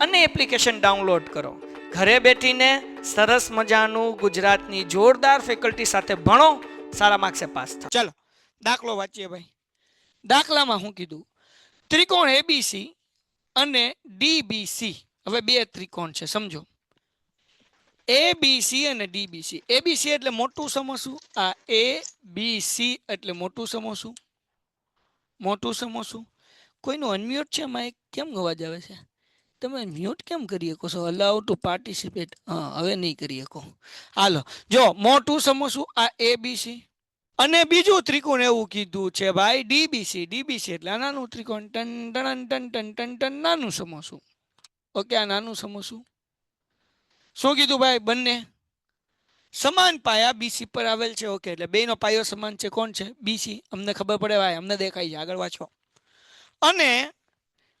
અને application download કરો. ઘરે બેઠીને સરસ મજાનું ગુજરાતની જોરદાર ફેકલ્ટી સાથે ભણો, સારા માર્ક્સે પાસ થાઓ ચાલો, દાખલો વાંચીએ ભાઈ. દાખલામાં હું કીધું, ત્રિકોણ એબીસી અને ડીબીસી હવે બે ત્રિકોણ છે, સમજો. એ બી સી અને ડીબીસી એબીસી એટલે મોટું સમોસું આ એ બી સી એટલે મોટું સમોસું મોટું સમોસું કોઈનું અનમ્યુટ છે માઇક કેમ અવાજ આવે છે? તમે મ્યુટ કેમ કરી શકો છો? અલાઉ ટુ પાર્ટિસિપેટ હા, હવે નહીં કરી શકો. હાલો, જો, મોટું સમોસું આ એ બી સી અને બીજું ત્રિકોણ એવું કીધું છે ભાઈ ડીબીસી ડીબીસી એટલે આ નાનું ત્રિકોણ. ટન ટન ટન ટન ટન ટન, નાનું સમોસું ઓકે, આ નાનું સમોસું શું કીધું ભાઈ, બંને? સમાન પાયા બીસી પર આવેલ છે. ઓકે, એટલે બેનો પાયો સમાન છે. કોણ છે? બીસી અમને ખબર પડે ભાઈ, અમને દેખાય છે. આગળ વાંચો. અને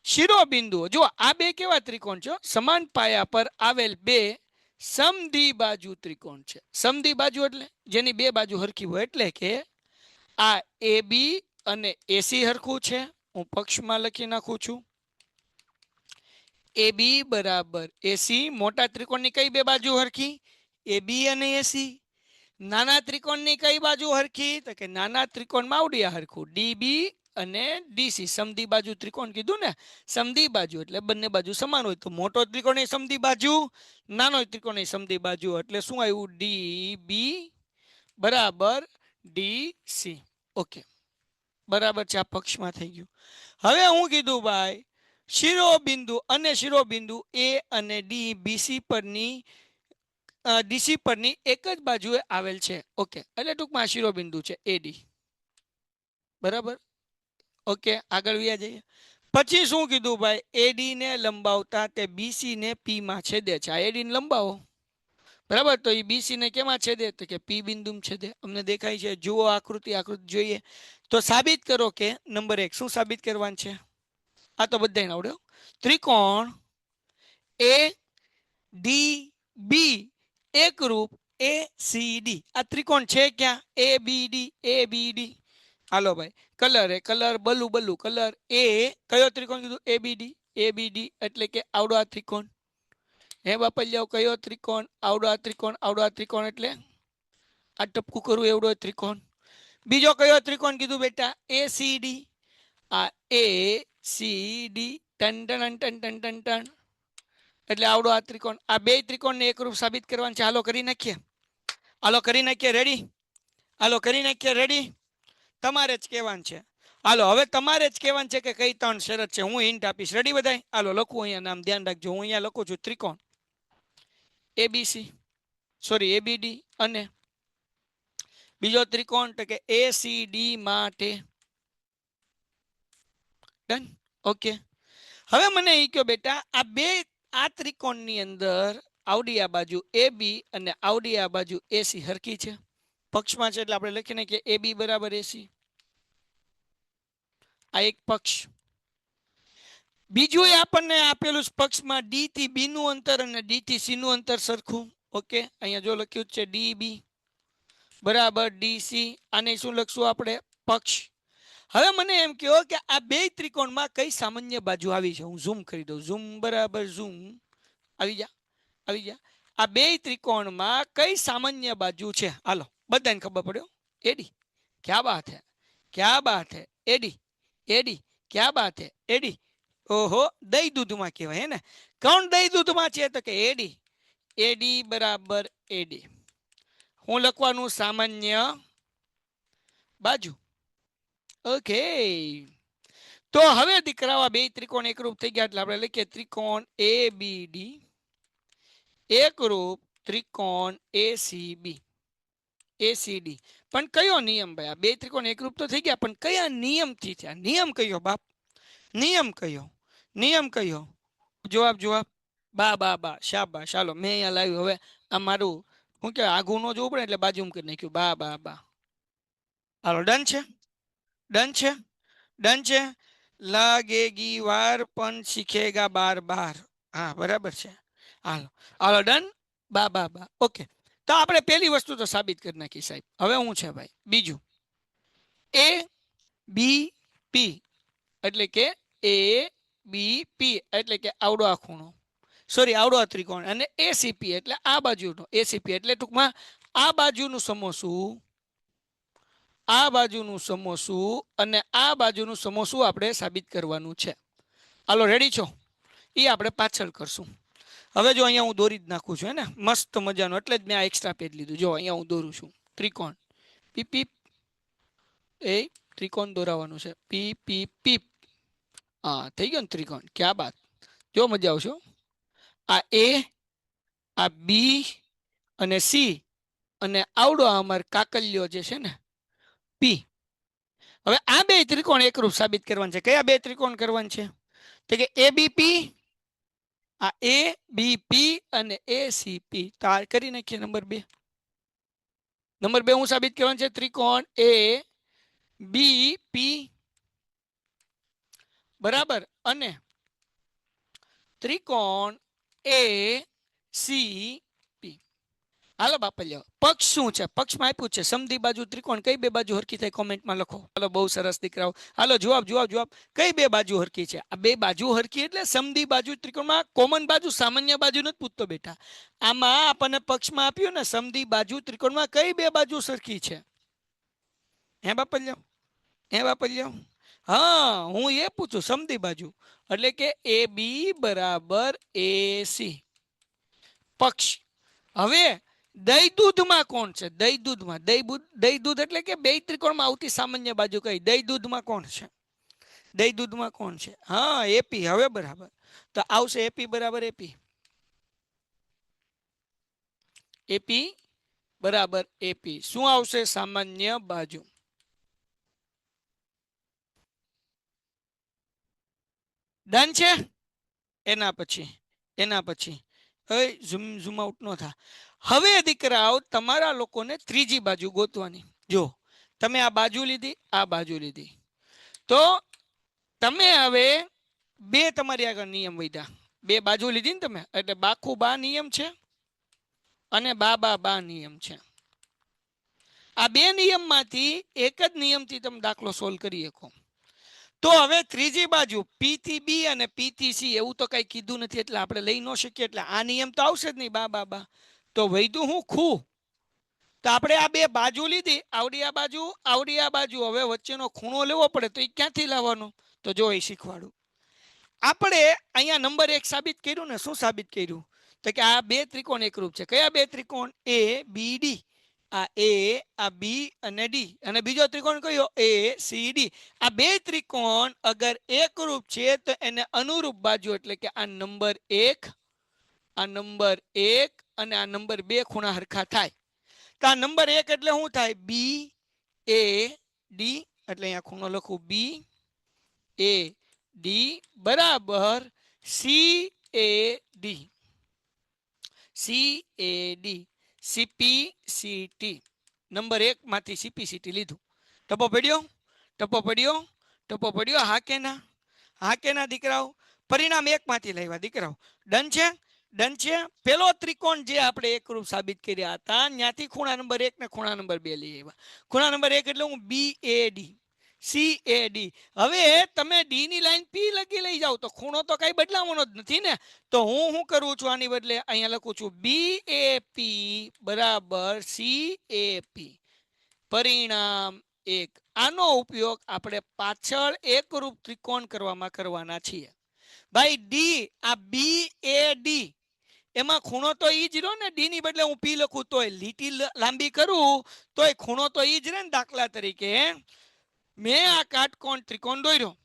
શિરોબિંદુઓ. જો આ બે કેવા ત્રિકોણ છે? સમાન પાયા પર આવેલ બે સમધી બાજુ ત્રિકોણ છે. સમધી બાજુ એટલે? જેની બે બાજુ હરખી હોય એટલે કે આ એ બી અને એસી હરખું છે. હું પક્ષમાં લખી નાખું છું. એ બી બરાબર એસી મોટા ત્રિકોણની કઈ બે બાજુ હરખી? એ બી અને એસી નાના ત્રિકોણની કઈ બાજુ હરખી? તો કે નાના ત્રિકોણમાં આવડ્યા હરખું. ડીબી અને ડીસી સમધી બાજુ ત્રિકોણ કીધું ને? સમધી બાજુ, એટલે બંને બાજુ સમાન હોય. તો મોટો ત્રિકોણ એ સમધી બાજુ, નાનો ત્રિકોણ એ સમધી બાજુ. એટલે શું આવ્યું? ડી બી બરાબર ડી સી ઓકે. બરાબર છે, આ પક્ષમાં થઈ ગયું. હવે હું કીધું ભાઈ, શિરોબિંદુ અને શિરોબિંદુ એ અને ડી, બીસી પરની ડીસી પરની એક જ બાજુએ આવેલ છે. ઓકે. એટલે ટૂંકમાં શિરોબિંદુ છે એડી બરાબર? ઓકે, આગળ વ્યા જઈએ. પછી શું કીધું ભાઈ? એડી ને લંબાવતા તે બીસી ને પી માં છેદે છે? આ એડી ને લંબાવો. બરાબર? તો એ બીસી ને કેમાં છેદે? તો કે પી બિંદુ છેદે. અમને દેખાય છે. જુઓ આકૃતિ આકૃતિ જોઈએ. તો સાબિત કરો કે નંબર એક, શું સાબિત કરવાનું છે? આ તો બધાને આવડ્યો ત્રિકોણ એ ડી બી એકરૂપ એ સી ડી આ ત્રિકોણ છે ક્યાં? એ બી ડી એ બી ડી હાલો ભાઈ, કલર એ, કલર બલુ બલુ, કલર એ, કયો ત્રિકોણ કીધું? એ બી ડી એ બી ડી એટલે કે આવડો આ ત્રિકોણ. હે બાપલિયાઓ, કયો ત્રિકોણ? આવડો આ ત્રિકોણ, આવડો આ ત્રિકોણ એટલે? આ ટપકું કરવું એવડો ત્રિકોણ. બીજો કયો ત્રિકોણ કીધું બેટા? એ સી ડી આ એ સી ડી ટન ટન ટન ટન ટન ટન એટલે આવડો આ ત્રિકોણ. આ બે ત્રિકોણને એકરૂપ સાબિત કરવાનું છે. હાલો કરી નાખીએ. હાલો કરી નાખીએ. રેડી હાલો કરી નાખીએ. રેડી તમારે જ કહેવાનું છે. હાલો, હવે તમારે જ કહેવાનું છે કે કઈ ત્રણ શરત છે. હું હિન્ટ આપીશ. રેડી બધાય? હાલો, લખું અહીંયા, નામ ધ્યાન રાખજો. હું અહીંયા લખું છું ત્રિકોણ. એબીસી સોરી એબીડી અને બીજો ત્રિકોણ તો કે એસીડી માટે. ડન ઓકે હવે મને એ કહો બેટા, આ બે, આ ત્રિકોણની અંદર આવડી આ બાજુ એ બી અને આવડી આ બાજુ એસી હરકી છે? પક્ષમાં છે એટલે આપણે લખીને કે એ બી બરાબર એસી આ એક પક્ષ. બીજું આપણને આપેલું પક્ષમાં ડી થી બી નું અંતર અને ડી થી સી નું અંતર સરખું. ઓકે? અહીંયા જો લખ્યું છે ડી બી બરાબર ડી સી આને શું લખશું આપણે? પક્ષ. હવે મને એમ કહો કે આ બે ત્રિકોણમાં કઈ સામાન્ય બાજુ આવી છે? હું ઝૂમ કરી દઉં. ઝૂમ બરાબર ઝૂમ આવી જા આવી જા. આ બે ત્રિકોણમાં કઈ સામાન્ય બાજુ છે? હાલો. બધાને ખબર પડ્યો એડી, ક્યાં બાત હે? ક્યાં બાત હે? એડી એડી, ક્યાં બાત હે? એડી. ઓહો, દહીં દૂધમાં કહેવાય હે ને? કોણ દહીં દૂધમાં છે તો કે એડી. એડી બરાબર એડી. હું લખવાનું સામાન્ય બાજુ. ઓકે. તો હવે દીકરાઓ બે ત્રિકોણ એકરૂપ થઈ ગયા એટલે આપણે લખીએ ત્રિકોણ એ બી ડી એકરૂપ ત્રિકોણ એસીબી એસીડી પણ કયો નિયમ ભાઈ? આ બે ત્રિકોણ એકરૂપ તો થઈ ગયા, પણ કયા નિયમથી થયા? નિયમ કયો બાપ? નિયમ કયો? નિયમ કયો? જવાબ જવાબ. બા બા બા. શાબા ચાલો મેં અહીંયા લાવ્યું. હવે આ મારું, હું કે આઘું ન જોવું પડે એટલે બાજુ કરી નાખ્યું. બા બા બા. હાલો, ડન છે? ડન છે? ડન છે? લાગેગી વાર પણ શીખેગા બાર બાર. હા, બરાબર છે. હાલો. હાલો, ડન? બા બા બા. ઓકે. તો આપણે પહેલી વસ્તુ તો સાબિત કરી નાખી સાહેબ. હવે હું છે ભાઈ? બીજું. એ બી પી એટલે કે એ બી પી એટલે કે આવડો આ ખૂણો. સોરી આવડો આ ત્રિકોણ અને એસીપી એટલે આ બાજુનો. એસીપી એટલે ટૂંકમાં આ બાજુનું સમોસું, આ બાજુનું સમોસું અને આ બાજુનું સમોસું આપણે સાબિત કરવાનું છે. હાલો રેડી છો? એ આપણે પાછળ કરશું. હવે જો અહીંયા હું દોરી જ નાખું છું, હે ને? મસ્ત મજાનું. એટલે જ મેં આ એક્સ્ટ્રા પેજ લીધું. જો અહીંયા હું દોરું છું. ત્રિકોણ. પીપ પીપ. એ ત્રિકોણ દોરાવાનું છે. પી પી પીપ. હા, થઈ ગયો ને ત્રિકોણ. ક્યાં બાત? જો મજા આવશે આ એ, આ બી અને સી અને આવડો અમાર કાકલ્યો જે છે ને, પી. હવે આ બે ત્રિકોણ એકરૂપ સાબિત કરવાનું છે. કયા બે ત્રિકોણ કરવાનું છે? તો કે એ બી, પી આ એ બી પી અને એ સી પી તો આ કરી નાખીએ નંબર બે. નંબર બે હું સાબિત કરવાનું છે? ત્રિકોણ એ બી પી બરાબર? અને ત્રિકોણ એ સી હાલો બાપા લ્યો પક્ષ શું છે? પક્ષમાં આપ્યું છે. સમધી બાજુ ત્રિકોણ, કઈ બે બાજુ હરકી થાય કોમેન્ટમાં લખો. હાલો, બહુ સરસ દીકરાઓ. હાલો, જવાબ જવાબ જવાબ. કઈ બે બાજુ હરકી છે? આ બે બાજુ હરકી એટલે સમધી બાજુ ત્રિકોણમાં કોમન બાજુ, સામાન્ય બાજુ નથી પૂછતો બેટા. આમાં આપણને પક્ષમાં આપ્યું ને સમધી બાજુ ત્રિકોણમાં કઈ બે બાજુ સરખી છે? હે બાપલ્યો? હે બાપલ્યો? હા, હું એ પૂછું, સમધી બાજુ. એટલે કે એ બી બરાબર એ સી. પક્ષ. હવે દહીં દૂધમાં કોણ છે? દહીં દૂધમાં દહીં દહીં દૂધ એટલે કે બે ત્રિકોણમાં આવતી સામાન્ય બાજુ કઈ? દહીં દૂધમાં કોણ છે? દહીં દૂધમાં કોણ છે? હા એપી હવે બરાબર. તો આવશે એપી બરાબર એપી એપી બરાબર એપી શું આવશે સામાન્ય બાજુ? ડન છે? એના પછી. એના પછી. હવે ઝૂમ ઝૂમ આઉટ ન થા. હવે દીકરાઓ, તમારા લોકોને ત્રીજી બાજુ ગોતવાની. જો તમે આ બાજુ લીધી, આ બાજુ લીધી. તો તમે હવે બે તમારી આગળ નિયમ વધ્યા બે બાજુ લીધી ને તમે, એટલે બાખુ બા નિયમ છે અને બા બા બા નિયમ છે. આ બે નિયમમાંથી એક જ નિયમથી તમે દાખલો સોલ્વ કરી શકો. તો હવે ત્રીજી બાજુ પી થી બી અને પી થી સી એવું તો કઈ કીધું નથી, એટલે આપણે લઈ ન શકીએ, એટલે આ નિયમ તો આવશે જ નહીં, બા બા બા. તો વૈધું હું ખૂ? તો આપણે આ બે બાજુ લીધી, આવડી આ બાજુ, આવડી આ બાજુ, હવે વચ્ચેનો ખૂણો લેવો પડે તો એ ક્યાંથી લાવવાનો? તો જો એ શીખવાડું. આપણે અહીંયા નંબર એક સાબિત કર્યું ને, શું સાબિત કર્યું? તો કે આ બે ત્રિકોણ એકરૂપ છે. કયા બે ત્રિકોણ? એ બી ડી આ એ, આ બી અને ડી. અને બીજો ત્રિકોણ કયો? A, C, D. આ બે ત્રિકોણ અગર એકરૂપ છે, તો એને અનુરૂપ બાજુ એટલે કે આ નંબર એક, આ નંબર એક અને આ નંબર બે ખૂણા હરખા થાય. તો આ નંબર એક એટલે શું થાય? B, A, D. એટલે અહીંયા ખૂણો લખું. બી, એ, ડી બરાબર C, A, D. C, A, D. CP CT number એક માંથી સીપી સીટી લીધું. ટપો પડ્યો ટપો પડ્યો ટપો પડ્યો હા કે ના હા કે ના દીકરાઓ. પરિણામ એક માંથી લાવ્યા દીકરાઓ. ડન છે? ડન છે? પેલો ત્રિકોણ જે આપણે એકરૂપ સાબિત કર્યા હતા, ત્યાંથી ખૂણા નંબર એક ને ખૂણા નંબર બે લઈ આવ્યા. ખૂણા નંબર એક એટલે હું B A D C A D હવે તમે ડી ની લાઈન પી લખી લઈ જાઓ, તો ખૂણો તો કઈ બદલાવાનો જ નથી ને? તો હું શું કરું છું આની બદલે? અહીંયા લખું છું બી એ પી બરાબર સી એ પી પરિણામ એક. આનો ઉપયોગ આપણે પાછળ એકરૂપ ત્રિકોણ કરવામાં કરવાના છીએ. ભાઈ ડી આ બી એ ડી એમાં ખૂણો તો ઈ જ રહ્યો ને? ડી ની બદલે હું પી લખું, તોય લીટી લાંબી કરું, તોય ખૂણો તો ઈ જ રહે ને દાખલા તરીકે? મેં આ કાટકોણ ત્રિકોણ દોર્યો.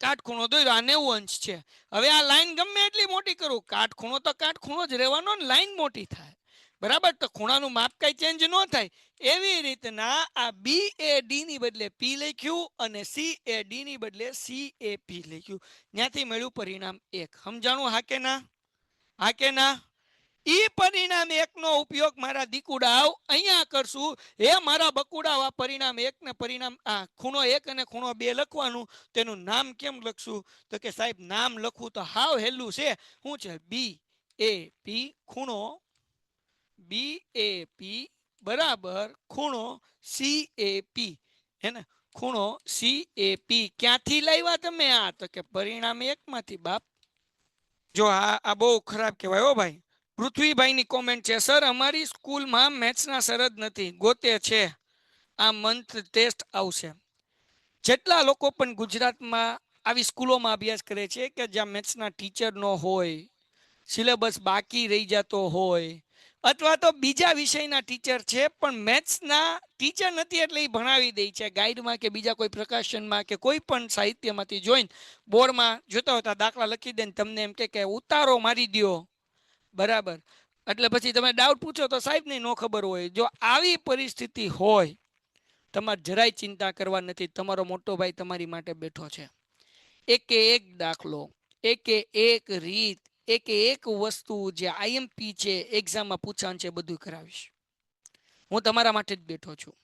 કાટખૂણો દોર્યો, આ નેવું અંશ છે. હવે આ લાઈન ગમે એટલી મોટી કરું. કાટખૂણો તો કાટખૂણો જ રહેવાનો ને લાઈન મોટી થાય. બરાબર? તો ખૂણાનું માપ કઈ ચેન્જ ન થાય. એવી રીતના આ બી એ ડી ની બદલે પી લખ્યું અને સી એ ડી ની બદલે સી એ પી લખ્યું. ત્યાંથી મળ્યું પરિણામ એક. સમજાણું હા કે ના હા કે ના ઈ પરિણામ એકનો ઉપયોગ મારા દીકુડાવ અહીંયા કરશું. હે, મારા બકુડાવ, આ પરિણામ એક પરિણામ, આ ખૂણો એક અને ખૂણો બે લખવાનું. તેનું નામ કેમ લખશું? તો કે સાહેબ, નામ લખવું તો હાવ હેલું છે. શું છે? બી એ પી ખૂણો, બી એ પી બરાબર ખૂણો સી એ પી. હે ને? ખૂણો સી એ પી. ક્યાંથી લાવ્યા તમે આ? તો કે પરિણામ એકમાંથી બાપ. જો આ આ બહુ ખરાબ કહેવાય હો ભાઈ. પૃથ્વીભાઈની કોમેન્ટ છે સર અમારી સ્કૂલમાં મેથ્સના સર નથી, ગોતે છે. આ મંથ ટેસ્ટ આવશે. જેટલા લોકો પણ ગુજરાતમાં આવી સ્કૂલોમાં અભ્યાસ કરે છે કે જ્યાં મેથ્સના ટીચર ન હોય સિલેબસ બાકી રહી જતો હોય, અથવા તો બીજા વિષયના ટીચર છે, પણ મેથ્સના ટીચર નથી એટલે એ ભણાવી દે છે, ગાઈડમાં કે બીજા કોઈ પ્રકાશનમાં કે કોઈ પણ સાહિત્યમાંથી જોઈને બોર્ડમાં જોતા હોતા દાખલા લખી દે તમને એમ કે, ઉતારો મારી દ્યો. બરાબર. એટલે પછી તમે ડાઉટ પૂછો તો સાહેબને ન ખબર હોય. જો આવી પરિસ્થિતિ હોય, તમારે જરાય ચિંતા કરવા નથી. તમારો મોટો ભાઈ તમારી માટે બેઠો છે. એકે એક દાખલો, એકે એક રીત, એકે એક વસ્તુ જે આઈએમપી છે, એક્ઝામમાં પૂછાણ છે, બધું કરાવીશ. હું તમારા માટે જ બેઠો છું.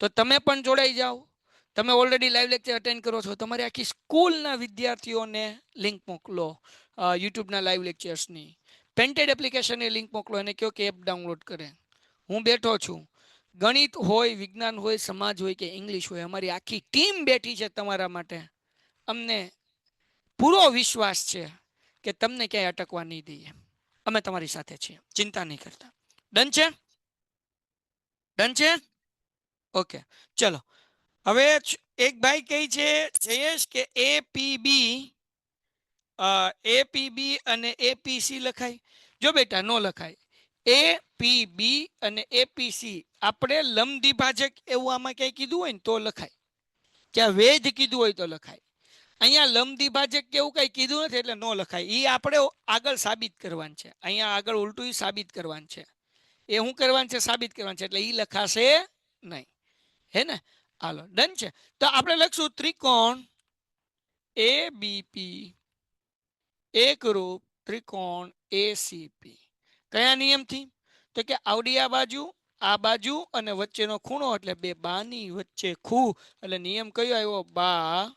તો તમે પણ જોડાઈ જાઓ. તમે ઓલરેડી લાઈવ લેક્ચર અટેન્ડ કરો છો. તમારી આખી સ્કૂલના વિદ્યાર્થીઓને લિંક મોકલો યુટ્યુબના લાઈવ લેક્ચર્સની પેન્ટેડ એપ્લિકેશનની લિંક મોકલો અને કહો કે એપ ડાઉનલોડ કરે. હું બેઠો છું. ગણિત હોય, વિજ્ઞાન હોય, સમાજ હોય કે ઇંગ્લિશ હોય, અમારી આખી ટીમ બેઠી છે તમારા માટે. અમને પૂરો વિશ્વાસ છે કે તમને ક્યાંય અટકવા નહીં દઈએ. અમે તમારી સાથે છીએ. ચિંતા નહીં કરતા. ડન છે? ડન છે? ઓકે ચલો. હવે એક ભાઈ કહે છે, જયેશ, કે એ પી બી એ પી બી અને એપીસી લખાય? જો બેટા, નો લખાય. એ પી બી અને એપીસી આપણે લંબદ્વિભાજક એવું આમાં ક્યાંય કીધું હોય ને તો લખાય. ક્યાં વેધ કીધું હોય તો લખાય. અહીંયા લંબદ્વિભાજક કે એવું કંઈ કીધું નથી એટલે નો લખાય. એ આપણે આગળ સાબિત કરવાનું છે. અહીંયા આગળ ઉલટું સાબિત કરવાનું છે. એ શું કરવાનું છે? સાબિત કરવાનું છે. એટલે એ લખાશે નહીં. હે ને? હાલો, ડન છે. તો આપણે લખશું ત્રિકોણ એ બીપી એકરૂપ ત્રિકોણ એસીપી કયા નિયમથી? તો કે આવડી આ બાજુ આ બાજુ અને વચ્ચેનો ખૂણો એટલે બે બાની વચ્ચે ખૂ. એટલે નિયમ કયો આવ્યો? બા,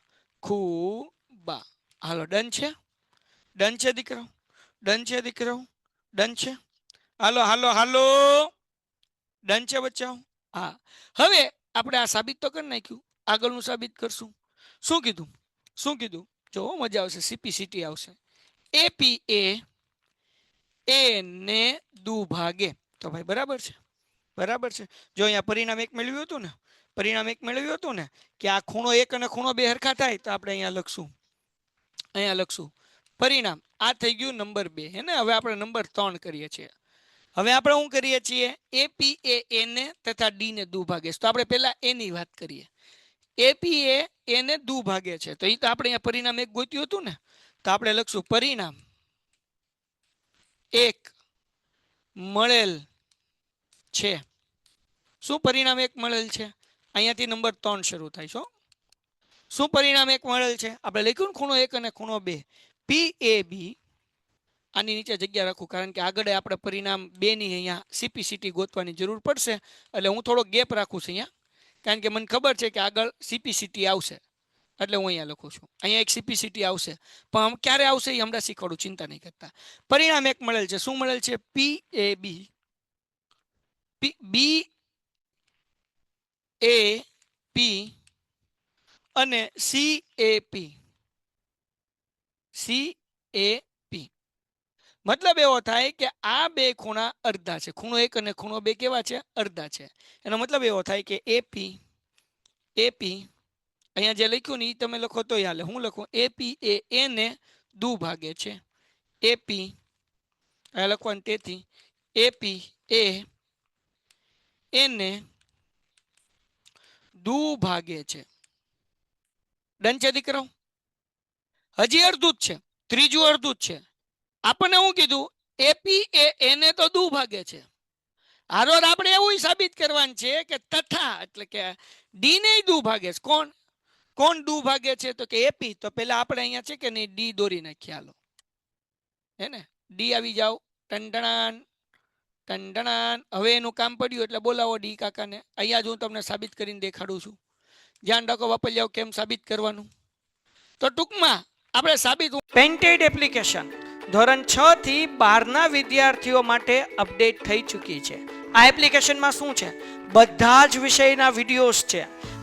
ખૂ, બા. હાલો, ડન છે? ડન છે, દીકરો? ડન છે, દીકરો? ડન છે? હાલો હાલો હાલો. ડન છે, બચ્ચાઓ? હા. હવે આપણે આ સાબિત તો કરી નાખ્યું. આગળનું સાબિત કરશું. શું કીધું? શું કીધું? જો મજા આવશે. સીપી સીટી આવશે. એપી એ ને દુ ભાગે. તો ભાઈ બરાબર છે. બરાબર છે. જો અહીંયા પરિણામ એક મેળવ્યું હતું ને, પરિણામ એક મેળવ્યું હતું ને, કે આ ખૂણો એક અને ખૂણો બે હરખા થાય, તો આપણે અહીંયા લખશું. અહીંયા લખશું. પરિણામ, આ થઈ ગયું નંબર બે. હે ને? હવે આપણે નંબર ત્રણ કરીએ છીએ. હવે આપણે શું કરીએ છીએ? એપી એ એને તથા ડી ને દુ ભાગે. તો આપણે પહેલા એની વાત કરીએ. એપી એ એને દુ ભાગે છે. તો એ તો આપણે અહીંયા પરિણામ એક ગોત્યું હતું ને તો આપણે લખશું પરિણામ. એક મળેલ છે. શું પરિણામ એક મળેલ છે? અહીંયાથી નંબર ત્રણ શરૂ થાય છે શું પરિણામ એક મળેલ છે? આપણે લખ્યું ખૂણો એક અને ખૂણો બે. પી એ બી આની નીચે જગ્યા રાખું, કારણ કે આગળ આપણે પરિણામ બે ની અહીંયા સીપીસીટી ગોતવાની જરૂર પડશે. એટલે હું થોડો ગેપ રાખું છું અહીંયા. કારણ કે મને ખબર છે કે આગળ સીપીસીટી આવશે. એટલે હું અહીંયા લખું છું. અહીંયા એક સીપીસીટી આવશે. પણ ક્યારે આવશે એ હમણાં શીખવાડું, ચિંતા નહીં કરતા. પરિણામ એક મળેલ છે. શું મળેલ છે? પી એ બી બી એ પી અને સી એ પી સી એ પી મતલબ એવો થાય કે આ બે ખૂણા અડધા છે. ખૂણો એક અને ખૂણો બે કેવા છે? અડધા છે. એનો મતલબ એવો થાય કે એપી એપી અહીંયા જે લખ્યું ને એ તમે લખો તો હાલે. હું લખું? એપી એ એને દુ ભાગે છે. એપી અહીંયા લખવાનું તેથી. એપી એ એને દુ ભાગે છે. ડન છે દીકરો? હજી અડધું જ છે. ત્રીજું અડધું જ છે. આપણને હું કીધું? એપી એ એને તો દુ ભાગે છે. હારોર આપણે એવું સાબિત કરવાનું છે કે તથા, એટલે કે ડી દુ ભાગે છે. કોણ? કોણ ડુ ભાગે છે? તો કે એપી તો પેલા આપણે અહીંયા છે કે નહીં? ડી દોરી નાખીએ હાલો હે ને? ડી આવી જાઓ. ટંડણાન ટંડણાન. હવે એનું કામ પડ્યું એટલે બોલાવો ડી કાકાને. અહીંયા જ હું તમને સાબિત કરીને દેખાડું છું. ધ્યાન રાખો વાપરી કેમ સાબિત કરવાનું? તો ટૂંકમાં આપણે સાબિત પેન્ટેડ એપ્લિકેશન ધોરણ છ થી બારના વિદ્યાર્થીઓ માટે અપડેટ થઈ ચૂકી છે. આ એપ્લિકેશનમાં શું છે? બધા જ વિષયના વિડીયોઝ છે.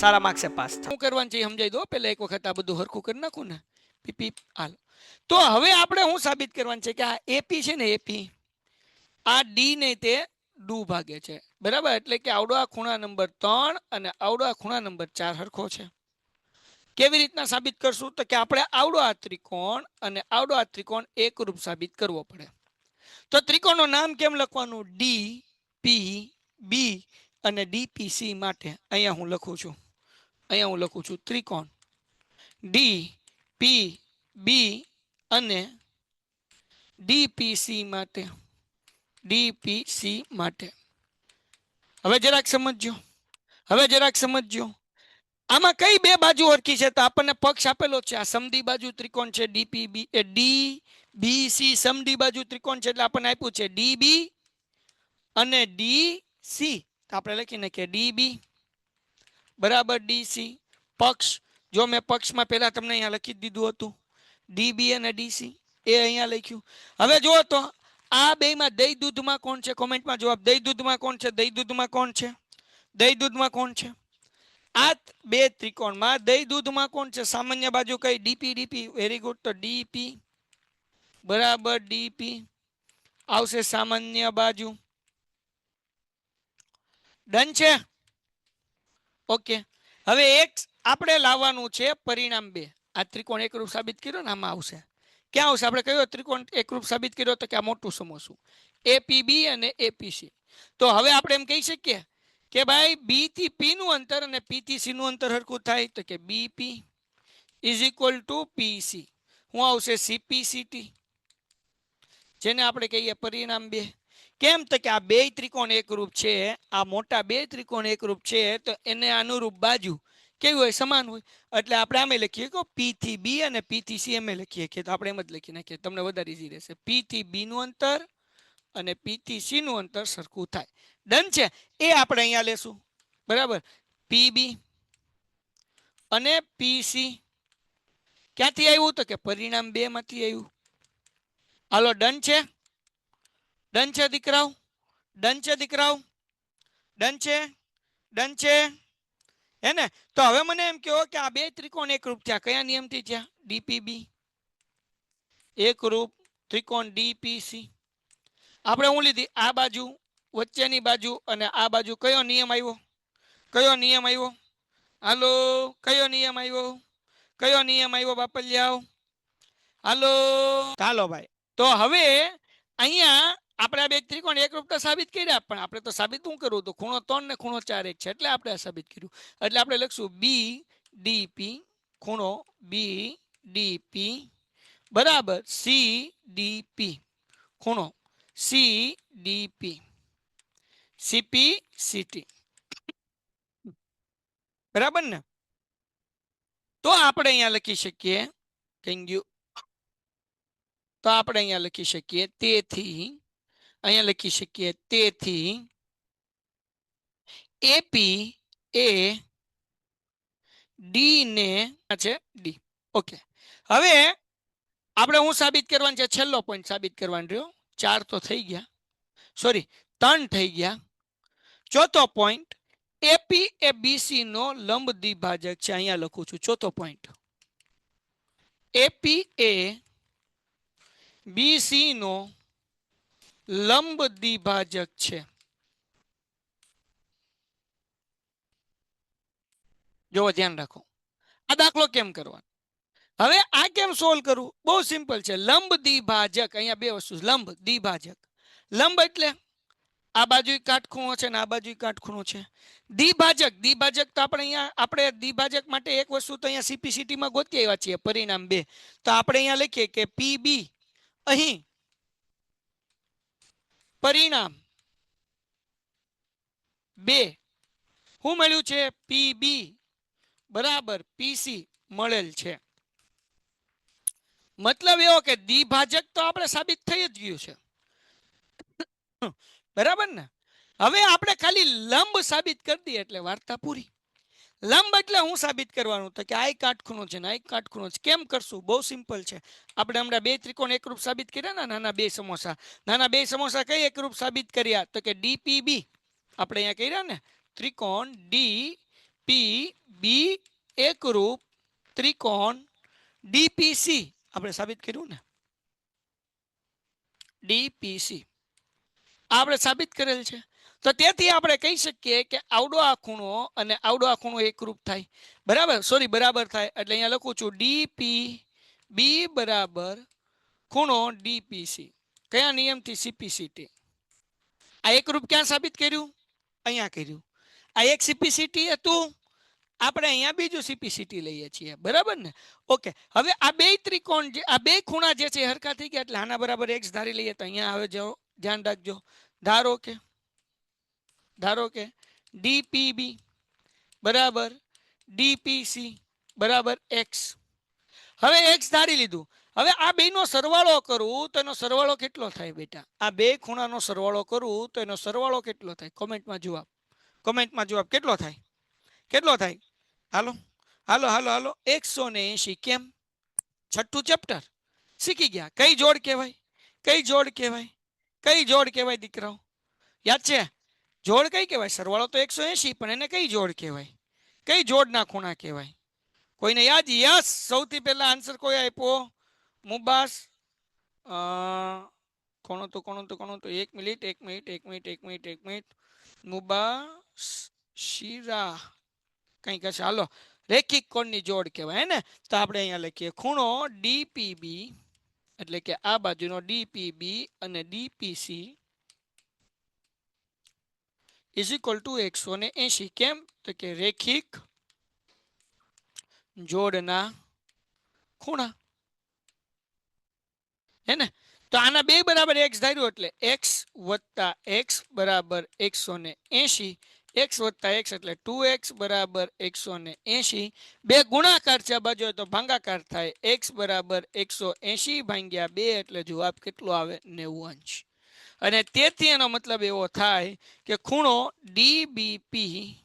સારા માર્ક્સે પાસ થાઓ શું કરવાનું છે સમજાવી દો. પહેલા એક વખત આ બધું હરખું કરી નાખું ને. પીપી હાલ. તો હવે આપણે શું સાબિત કરવાનું છે કે આ એપી છે ને એપી આ ડી ને તે ડુ ભાગે છે. બરાબર? એટલે કે આવડો આ ખૂણા નંબર ત્રણ અને આવડો ખૂણા નંબર ચાર હરખો છે. કેવી રીતના સાબિત કરશું? તો કે આપણે આવડો આ ત્રિકોણ અને આવડો આ ત્રિકોણ એકરૂપ સાબિત કરવો પડે. તો ત્રિકોણનું નામ કેમ લખવાનું? ડી પી બી અને ડીપીસી માટે અહીંયા હું લખું છું. અહીંયા હું લખું છું ત્રિકોણ. ડી પી બી અને ડીપીસી માટે. ડીપીસી માટે. હવે જરાક સમજજો. હવે જરાક સમજજો. આમાં કઈ બે બાજુ ઓળખી છે? તો આપણને પક્ષ આપેલો છે. આ સમધી બાજુ ત્રિકોણ છે. DP B A D B C સમદી બાજુ ત્રિકોણ છે એટલે આપણને આપ્યું છે ડી બી અને ડી સી આપણે લખીને કે ડી બી બરાબર ડી સી પક્ષ. જો મેં પક્ષમાં પહેલાં તમને અહીંયા લખી દીધું હતું. ડી બી અને ડીસી એ અહીંયા લખ્યું. હવે જુઓ તો આ બેમાં દહીં દૂધમાં કોણ છે? કોમેન્ટમાં જવાબ દહીં દૂધમાં કોણ છે? દહીં દૂધમાં કોણ છે? દહીં દૂધમાં કોણ છે? આ બે ત્રિકોણમાં દહીં દૂધમાં કોણ છે? સામાન્ય બાજુ કઈ? DP DP. વેરી ગુડ તો ડીપી બરાબર ડીપી. આવશે સામાન્ય બાજુ. ડન છે? ઓકે હવે એક આપણે લાવવાનું છે પરિણામ બે. આ ત્રિકોણ એકરૂપ સાબિત કર્યો ને આમાં આવશે. ક્યાં આવશે? આપણે કયો ત્રિકોણ એકરૂપ સાબિત કર્યો તો કે આ મોટું સમોસું. એપીબી અને એપીસી તો હવે આપણે એમ કહી શકીએ કે ભાઈ બી થી પી નું અંતર અને પી થી સી નું અંતર હરખું થાય તો કે BP is equal to PC શું આવશે સીપીસીટી જેને આપણે કહીએ પરિણામ બે. કેમ તો કે આ બે ત્રિકોણ એકરૂપ છે, આ મોટા બે ત્રિકોણ એકરૂપ છે, તો એને અનુરૂપ બાજુ કેવી હોય? સમાન હોય. એટલે આપણે આમે લખીએ કે પી થી બી અને પી થી સી એમે લખીએ કે તો આપણે એમ જ લખી નાખીએ. તમને વધારે ઈઝી રહેશે. પી થી બી નું અંતર અને પી થી સી નું અંતર સરખું થાય. ડન છે? એ આપણે અહીંયા લેશું. બરાબર? પી બી અને પીસી ક્યાંથી આવ્યું? તો કે પરિણામ બે માંથી આવ્યું. હાલો ડન છે? ડન છે દીકરાઓ? ડન છે દીકરાઓ? ડન છે? ડન છે? હે ને? તો હવે મને એમ કહો કે આ બે ત્રિકોણ એકરૂપ થયા. કયા નિયમથી થયા? ડીપીબી. એકરૂપ ત્રિકોણ ડીપીસી. આપણે હું લીધી? આ બાજુ વચ્ચેની બાજુ અને આ બાજુ કયો નિયમ આવ્યો? કયો નિયમ આવ્યો? હાલો કયો નિયમ આવ્યો? કયો નિયમ આવ્યો બાપલિયાઓ? હાલો. હાલો ભાઈ. તો હવે અહીંયા આપણે આ બે ત્રિકોણ એકરૂપતા સાબિત કર્યા, પણ આપણે તો સાબિત શું કરવું તો ખૂણો ત્રણ ને ખૂણો ચાર એક છે, એટલે આપણે આ સાબિત કર્યું. એટલે આપણે લખશું બી ડીપી ખૂણો બી ડીપી બરાબર સી ડીપી ખૂણો સી ડીપી સીપી સીટી બરાબર ને? તો આપણે અહીંયા લખી શકીએ થેન્ક યુ તો આપણે અહીંયા લખી શકીએ, તેથી અહીંયા લખી શકીએ, તેથી એપી એ ડી ને, આ છે ડી ઓકે હવે આપણે હું સાબિત કરવાનું છે? છેલ્લો પોઈન્ટ સાબિત કરવાનો રહ્યો. ચાર તો થઈ ગયા. સોરી ત્રણ થઈ ગયા. ચોથો પોઈન્ટ એપી એ બીસી નો લંબ દ્વિભાજક છે. અહીંયા લખું છું. ચોથો પોઈન્ટ એપી એ બીસી નો લંબ દ્વિભાજક છે. જોવો, ધ્યાન રાખો. આ દાખલો કેમ કરવાનો? હવે આ કેમ સોલ્વ કરવું બહુ સિમ્પલ છે. લંબ દ્વિભાજક, અહીંયા બે વસ્તુ લંબ દ્વિભાજક. લંબ એટલે આ બાજુ કાટખૂણો છે ને આ બાજુ કાટખૂણો છે. દ્વિભાજક દ્વિભાજક તો આપણે અહીંયા, આપણે દ્વિભાજક માટે એક વસ્તુ તો અહીંયા સીપીસીટીમાં ગોતી આવ્યા છીએ, પરિણામ બે. તો આપણે અહીંયા લખીએ કે પીબી અહીં પરિણામ. બે. શું મળ્યું છે? પીબી બરાબર પીસી મળેલ છે. મતલબ એવો કે દ્વિભાજક તો આપણે સાબિત થઈ જ ગયું છે. બરાબર ને? હવે આપણે ખાલી લંબ સાબિત કરી દઈએ એટલે વાર્તા પૂરી. લંબ એટલે હું સાબિત કરવાનું તો કે આ કાટખૂણો છે ને આ કાટખૂણો છે. કેમ કરશું? બહુ સિમ્પલ છે. આપણે હમણાં બે ત્રિકોણ એકરૂપ સાબિત કર્યા ને નાના બે સમોસા. નાના બે સમોસા કઈ એકરૂપ સાબિત કર્યા? તો કે ડીપીબી. આપણે અહીંયા કર્યા ને ત્રિકોણ ડી પી બી એકરૂપ ત્રિકોણ ડીપીસી. આપણે સાબિત કર્યું ને? ડીપીસી. આપણે સાબિત કરેલ છે. તો તેથી આપણે કહી શકીએ કે આવડો આ ખૂણો અને આવડો આ ખૂણો એકરૂપ થાય. બરાબર? સોરી બરાબર થાય. એટલે અહીંયા લખું છું ડીપી બી બરાબર ખૂણો ડીપીસી કયા નિયમથી સીપીસીટી આ એકરૂપ ક્યાં સાબિત કર્યું? અહીંયા કર્યું. આ એક સીપીસીટી હતું. આપણે અહીંયા બીજું સીપીસીટી લઈએ છીએ. બરાબર ને? ઓકે. હવે આ બે ત્રિકોણ જે આ બે ખૂણા જે છે હરકા થઈ ગયા. એટલે આના બરાબર એક્સ ધારી લઈએ તો અહીંયા હવે જો ધ્યાન રાખજો. ધારો કે ધારો કે ડીપીબી બરાબર ડીપીસી બરાબર એક્સ. હવે એક્સ ધારી લીધું. હવે આ બેનો સરવાળો કરું તો એનો સરવાળો કેટલો થાય બેટા? આ બે ખૂણાનો સરવાળો કરું તો એનો સરવાળો કેટલો થાય? કોમેન્ટમાં જવાબ કોમેન્ટમાં જવાબ કેટલો થાય? કેટલો થાય? હાલો? હાલો હાલો હાલો. એકસો ને એંશી. કેમ? છઠ્ઠું ચેપ્ટર. શીખી ગયા. કઈ જોડ કહેવાય? કઈ જોડ કહેવાય? કઈ જોડ કહેવાય દીકરાઓ? યાદ છે? જોડ કઈ કહેવાય? સરવાળો તો એકસો એંશી, પણ એને કઈ જોડ કહેવાય? કઈ જોડના ખૂણા કહેવાય? કોઈને યાદ? યસ! સૌથી પહેલા આન્સર કોઈ આપ્યો? મુબાસ કોણ હતું કોણ હતું કોણ હતું? એક મિનિટ એક મિનિટ એક મિનિટ એક મિનિટ એક મિનિટ. મુબાસ, શીરા. કંઈક હશે હાલો. રેખિક કોણની જોડ કહેવાય ને? તો આપણે અહીંયા લખીએ. ખૂણો ડીપીબી, એટલે કે આ બાજુનો ડીપીબી અને ડીપીસી ઇઝ ઇક્વલ ટુ એકસો ને એંશી કેમ? તો કે રેખિક જોડના ખૂણા. હે ને? તો આના બે બરાબર એક્સ ધાર્યું એટલે એક્સ વત્તા એક્સ બરાબર એકસો ને એંશી. એક્સ વત્તા એક્સ એટલે ટુ એક્સ બરાબર એકસો ને એંશી. બે ગુણાકાર છે બાજુ તો ભાંગાકાર થાય. એક્સ બરાબર એકસો એંશી ભાંગ્યા બે એટલે જવાબ કેટલો આવે? નેવું અંશ. અને તેથી એનો મતલબ એવો થાય કે ખૂણો ડીબીપી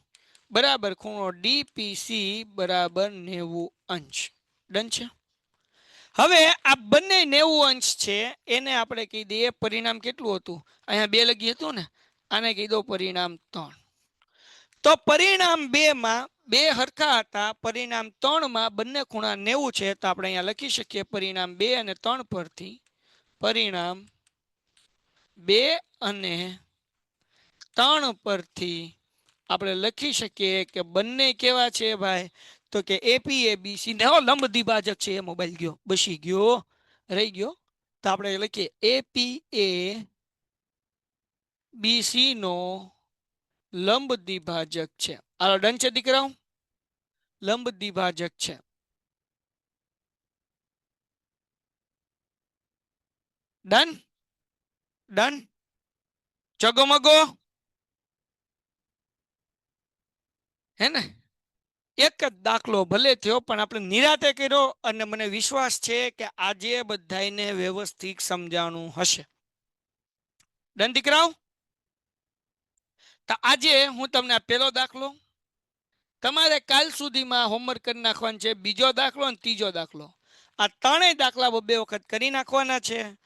બરાબર ખૂણો ડીપીસી બરાબર નેવું અંશ. ડન છે? હવે આ બંને નેવું અંશ છે, એને આપણે કહી દઈએ પરિણામ કેટલું હતું? અહીંયા બે લગી હતું ને? આને દો પરિણામ ત્રણ. તો પરિણામ બે માં બે હરખા હતા, પરિણામ ત્રણમાં બંને ખૂણા નેવું છે, તો આપણે અહીંયા લખી શકીએ પરિણામ બે અને ત્રણ પરથી પરિણામ બે અને ત્રણ પરથી આપણે લખી શકીએ કે બંને કેવા છે ભાઈ? તો કે એપી એ બી સી હો, લંબ દ્વિભાજક છે એ મોબાઈલ ગયો, બસી ગયો, રહી ગયો. તો આપણે લખીએ એપી એ બીસી નો લંબ દ્વિભાજક છે. આ ડન છે દીકરાઓ? લંબ દ્વિભાજક છે. ડન? ડન ચગમગો? હે ને? એક જ દાખલો ભલે થયો, પણ આપણે નિરાતે કર્યો અને મને વિશ્વાસ છે કે આજે બધાને વ્યવસ્થિત સમજાણું હશે. ડન દીકરાઓ? તો આજે હું તમને આ પહેલો દાખલો, તમારે કાલ સુધીમાં હોમવર્ક કરી નાખવાનું છે, બીજો દાખલો અને ત્રીજો દાખલો. આ ત્રણેય દાખલા બે વખત કરી નાખવાના છે.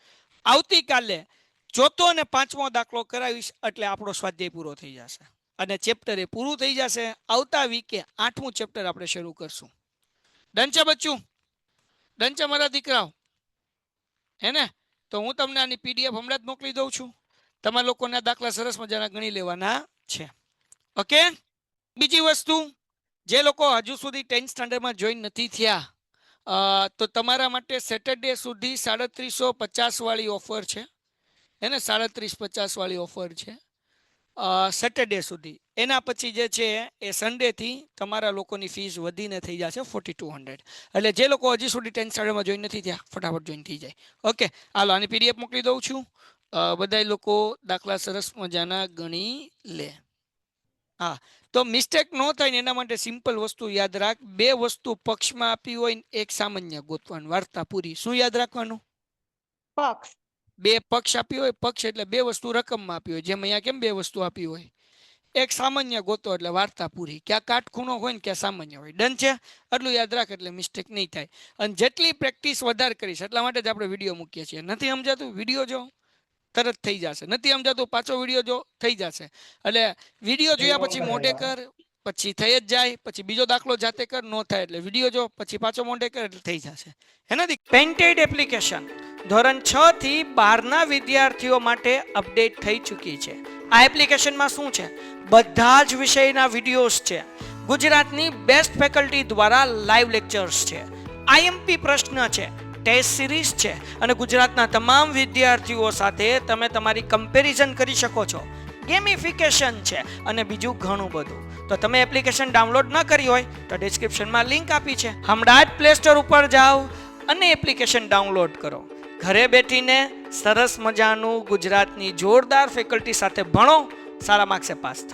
આવતીકાલે ચોથો અને પાંચમો દાખલો કરાવીશ એટલે આપણો સ્વાધ્યાય પૂરો થઈ જશે. અને ચેપ્ટર એ પૂરું થઈ જશે. આવતા વીકે આઠમું ચેપ્ટર આપણે શરૂ કરશું. ડન બચ્ચું? ડન છે મારા દીકરાઓ? હે ને? તો હું તમને આની પીડીએફ હમણાં જ મોકલી દઉં છું. તમારા લોકોના દાખલા સરસ મજાના ગણી લેવાના છે. ઓકે? બીજી વસ્તુ, જે લોકો હજુ સુધી ટેન્થ સ્ટાન્ડર્ડમાં જોઈન નથી થયા તો તમારા માટે સેટરડે સુધી સાડત્રીસો પચાસ વાળી ઓફર છે. એને સાડત્રીસ પચાસવાળી ઓફર છે. સેટરડે સુધી. એના પછી જે છે, એ સન્ડેથી તમારા લોકોની ફીસ વધીને થઈ જશે ફોર્ટી ટુ હંડ્રેડ એટલે જે લોકો હજી સુધી ટેન્થ સ્ટાન્ડર્ડમાં જોઈન નથી થયા, ફટાફટ જોઈન થઈ જાય. ઓકે હાલો, આની પીડીએફ મોકલી દઉં છું. બધા લોકો દાખલા સરસ મજાના ગણી લે. હા, તો મિસ્ટેક ન થાય ને એના માટે સિમ્પલ વસ્તુ યાદ રાખ. બે વસ્તુ પક્ષમાં આપી હોય ને એક સામાન્ય ગોતવાનું. વાર્તા પૂરી. શું યાદ રાખવાનું? પક્ષ. બે પક્ષ આપ્યો હોય પક્ષ એટલે બે વસ્તુ રકમમાં આપી હોય. જેમ અહીંયા કેમ બે વસ્તુ આપી હોય? એક સામાન્ય ગોતો એટલે વાર્તા પૂરી. ક્યાં કાટખૂણો હોય ને ક્યાં સામાન્ય હોય. ડન છે? આટલું યાદ રાખ એટલે મિસ્ટેક નહીં થાય. અને જેટલી પ્રેક્ટિસ વધારે કરીશ એટલા માટે જ આપણે વીડિયો મૂકીએ છીએ. નથી સમજાતું? વીડિયો જો. તરત થઈ જશે. નથી સમજાતું? પાછો વીડિયો જો. થઈ જશે. એટલે વીડિયો જોયા પછી મોઢે કર. પછી થઈ જ જાય, પછી બીજો દાખલો જાતે કર, નો થાય એટલે વીડિયો જો, પછી પાછો મોઢે કર એટલે થઈ જશે. એનાથી પેન્ટેડ એપ્લિકેશન ધોરણ છ થી બારના વિદ્યાર્થીઓ માટે અપડેટ થઈ ચૂકી છે. આ એપ્લિકેશનમાં શું છે? બધા જ વિષયના વિડીયોઝ છે. ગુજરાતની બેસ્ટ ફેકલ્ટી દ્વારા લાઈવ લેક્ચર્સ છે. આઈએમપી પ્રશ્ન છે. ટેસ્ટ સિરીઝ છે. અને ગુજરાતના તમામ વિદ્યાર્થીઓ સાથે તમે તમારી કમ્પેરિઝન કરી શકો છો. ગેમિફિકેશન છે. અને બીજું ઘણું બધું. તો તમે એપ્લિકેશન ડાઉનલોડ ન કરી હોય તો ડિસ્ક્રિપ્શનમાં લિંક આપી છે. હમણાં જ પ્લે સ્ટોર ઉપર જાઓ અને એપ્લિકેશન ડાઉનલોડ કરો. ઘરે બેઠીને સરસ મજાનું ગુજરાતની જોરદાર ફેકલ્ટી સાથે ભણો, સારા માર્ક્સે પાસ થાઓ